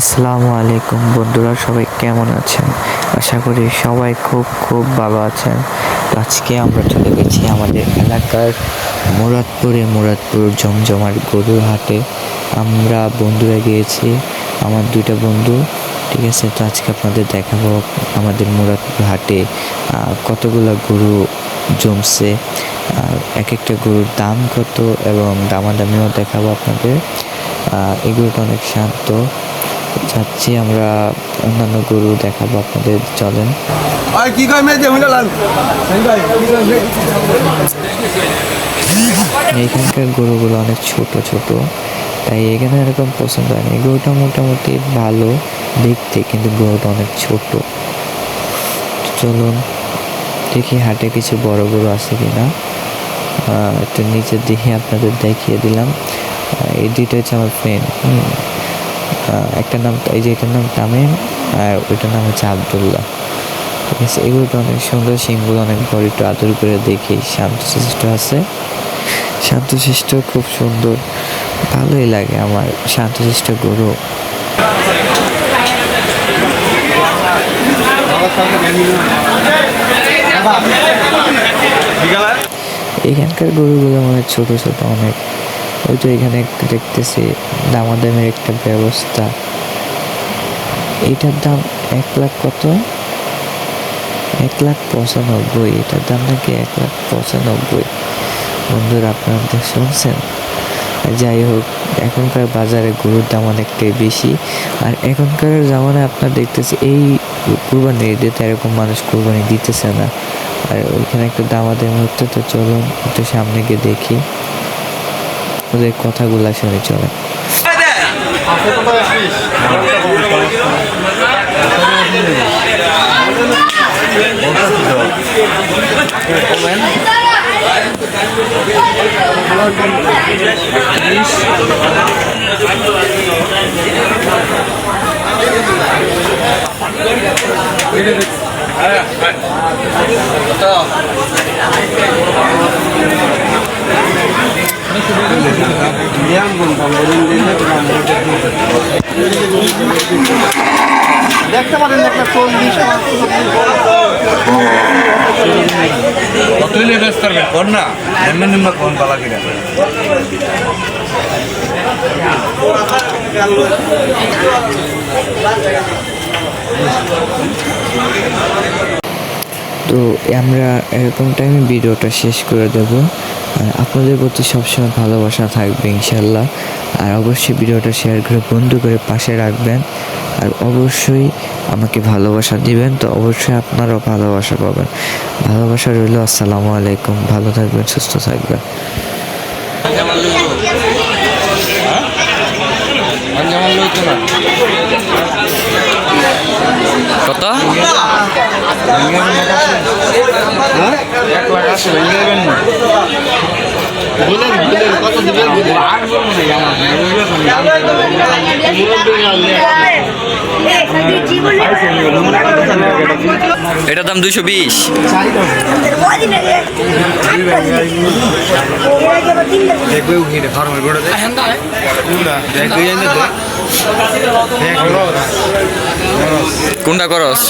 আসসালামু আলাইকুম বন্ধুরা, সবাই কেমন আছেন? আশা করি সবাই খুব খুব ভালো আছেন। আজকে আমরা চলে গেছি আমাদের এলাকার মুরাদপুরে, মুরাদপুর জমজমার গরুর হাটে। আমরা বন্ধুরা গিয়েছি, আমার দুইটা বন্ধু, ঠিক আছে? তো আজকে আপনাদের দেখাবো আমাদের মুরাদপুর হাটে কতগুলো গরু জমছে আর এক একটা গরুর দাম কত এবং দামাদামিও দেখাবো আপনাদের। এই অনেক শান্ত চাচ্ছি আমরা অন্যান্য গরু দেখাবো আপনাদের চলেন। আর কি কয় মেয়ে? জমি লাল। গরুগুলো অনেক ছোট ছোট। তাই এখানে এরকম পছন্দ হয়নি। গরুটা মোটামুটি ভালো দেখতে কিন্তু গরুটা অনেক ছোট। চলুন দেখি হাটে কিছু বড় গরু আছে কিনা। আহ, একটু নিচের দিকে আপনাদের দেখিয়ে দিলাম। এই দুইটা হচ্ছে আমার ফ্রেন্ড একটা নাম, এই যে এটার নাম তামিম আর ওইটার নাম হচ্ছে আবদুল্লাহ। ঠিক আছে এগুলোটা অনেক সুন্দর সিংগুলো অনেক বড়, একটু আদর করে দেখি। শান্তশিষ্ট আছে। শান্তশিষ্ট খুব সুন্দর, ভালোই লাগে আমার শান্তশিষ্ট গরু। এখানকার গরুগুলো মানে ছোটো ছোটো অনেক। ওই তো এখানে একটু দেখতেছি, দামাদামের একটা ব্যবস্থা। এটার দাম এক লাখ কত? এক লাখ পঁচানব্বই। এটার দাম নাকি এক লাখ পঁচানব্বই। বন্ধুরা, আপনারা শুনছেন? যাই হোক, এখনকার বাজারে গরুর দাম অনেকটাই বেশি। আর এখনকার জামানায় আপনার দেখতেছি, এই কুরবানি ঈদে তো এরকম মানুষ কুরবানি দিতেছে না। আর ওইখানে একটু দামাদের মুহূর্তে তো চলুন একটু সামনে গিয়ে দেখি। ওদের কথাগুলা শুনে চলেন দেখতে পারেন একটা চল্লিশ কতলে ব্যস্ত হবে কোন না নিম্ন নিম্ন কোন পালা কিনা? তো আমরা এরকম টাইমে ভিডিওটা শেষ করে দেব। আর আপনাদের প্রতি সবসময় ভালোবাসা থাকবে ইনশাল্লাহ আর অবশ্যই ভিডিওটা শেয়ার করে বন্ধু করে পাশে রাখবেন। আর অবশ্যই আমাকে ভালোবাসা দিবেন, তো অবশ্যই আপনারাও ভালোবাসা পাবেন। ভালোবাসা রইল, আসসালামু আলাইকুম। ভালো থাকবেন, সুস্থ থাকবেন। দেবেন না। কত? দিবেন এটার দাম দুইশো বিশ। কোনটা করস